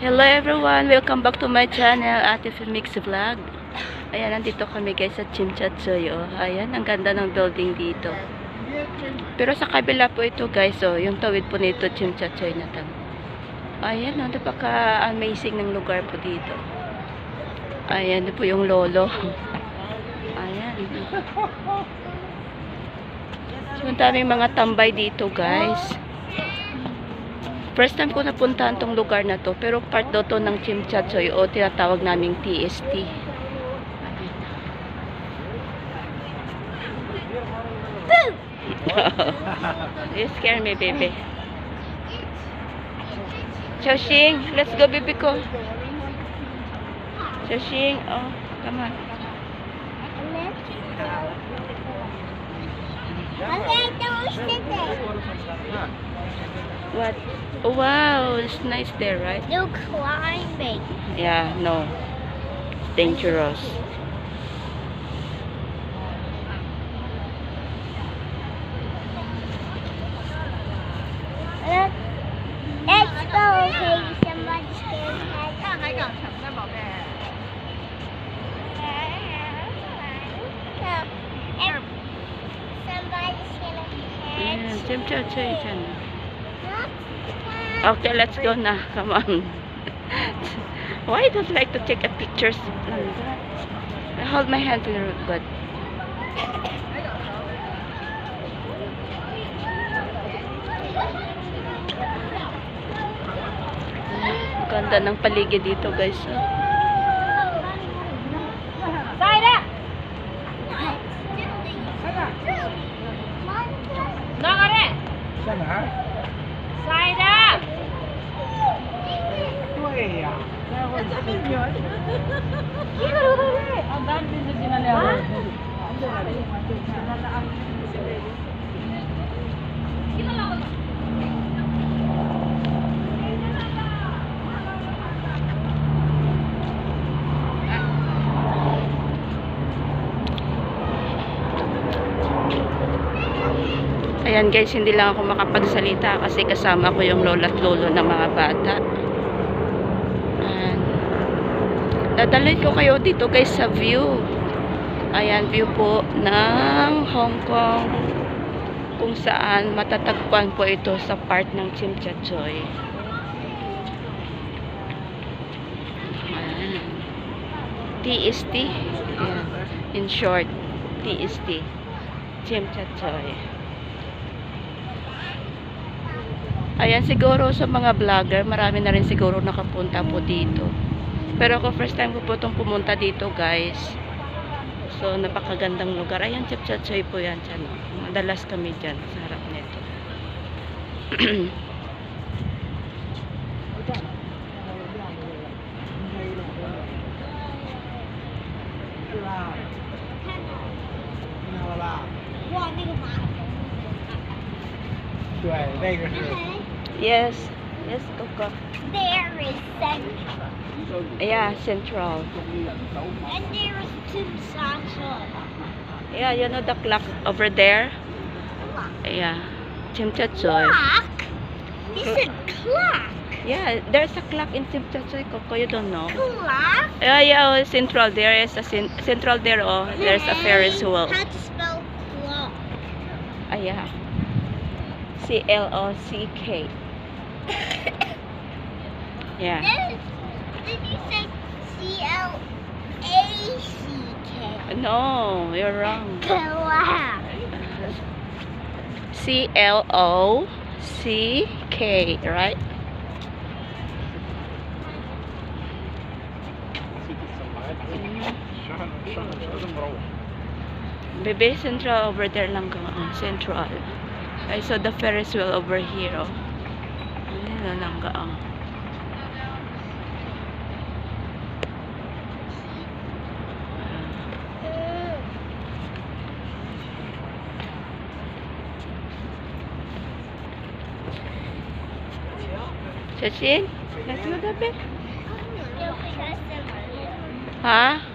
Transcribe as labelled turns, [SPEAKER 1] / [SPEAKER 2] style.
[SPEAKER 1] Hello everyone! Welcome back to my channel, Ate Femix Vlog. Ayan, nandito kami guys sa Chimchatsoy. Oh. Ayan, ang ganda ng building dito. Pero sa kabila po ito guys, oh, yung tawid po nito, Chimchatsoy na tang. Ayan, oh, napaka-amazing ng lugar po dito. Ayan, ito po yung lolo. Ayan. So, ang daming mga tambay dito guys. First time ko napuntahan tong lugar na to, pero part daw to ng Chimchatsoy o tinatawag naming TST. you scare me, baby. Xiaoxing, let's go, baby ko. Xiaoxing, oh, come on. What? Oh, wow, it's nice there, right?
[SPEAKER 2] No climbing.
[SPEAKER 1] Yeah, no. It's dangerous.
[SPEAKER 2] Let's, let's go. Okay, somebody's getting head.
[SPEAKER 1] Yeah, Chimchatsoy dyan. Okay, let's go na. Come on. Why don't you like to take a pictures? Hold my hand very good. Ang Ganda ng paligid dito, guys. oh.
[SPEAKER 3] 在哪儿？
[SPEAKER 4] Side up.
[SPEAKER 3] 对呀，待会儿这边有。
[SPEAKER 4] Ang dami din sa sinalawan.
[SPEAKER 1] Ayan guys, hindi lang ako makapagsalita kasi kasama ko yung lola at lolo ng mga bata. Ayan. Dadalhin ko kayo dito guys sa view. Ayan, view po ng Hong Kong kung saan matatagpuan po ito sa part ng Chimchachoy. Ayan. TST. Ayan. In short, TST. Chimchachoy. Ayan, siguro sa mga vlogger, marami na rin siguro nakapunta po dito. Pero ako first time ko po itong pumunta dito, guys. So, napakagandang lugar. Ayan, Chipchatsoy po yan dyan. oh. Madalas kami dyan sa harap nito.
[SPEAKER 3] 看到了吧？
[SPEAKER 2] 哇，那个马
[SPEAKER 3] 对，那个是。
[SPEAKER 1] Yes. Yes, Coco.
[SPEAKER 2] There is central.
[SPEAKER 1] Yeah, Central.
[SPEAKER 2] And there is two central.
[SPEAKER 1] Yeah, you know the clock over there? Yeah. Chimchatsoy.
[SPEAKER 2] Clock? You said clock.
[SPEAKER 1] Yeah, there's a clock in Chimchatsoy, Coco. You don't know?
[SPEAKER 2] Clock?
[SPEAKER 1] Yeah, yeah, oh, Central. There is a cen- Central there. Oh, there's a Ferris wheel.
[SPEAKER 2] How to spell clock?
[SPEAKER 1] Ah, yeah. C L O C K. Yeah.
[SPEAKER 2] Did you say C L A C K?
[SPEAKER 1] No, you're wrong.
[SPEAKER 2] Clock.
[SPEAKER 1] C L O C K, right? Bebe, Central over there lang ka. Oh, Central. I saw the Ferris wheel over here. Oh. Ayun na lang ka. Oh. Shashin? Let's go, Bebe. Ha?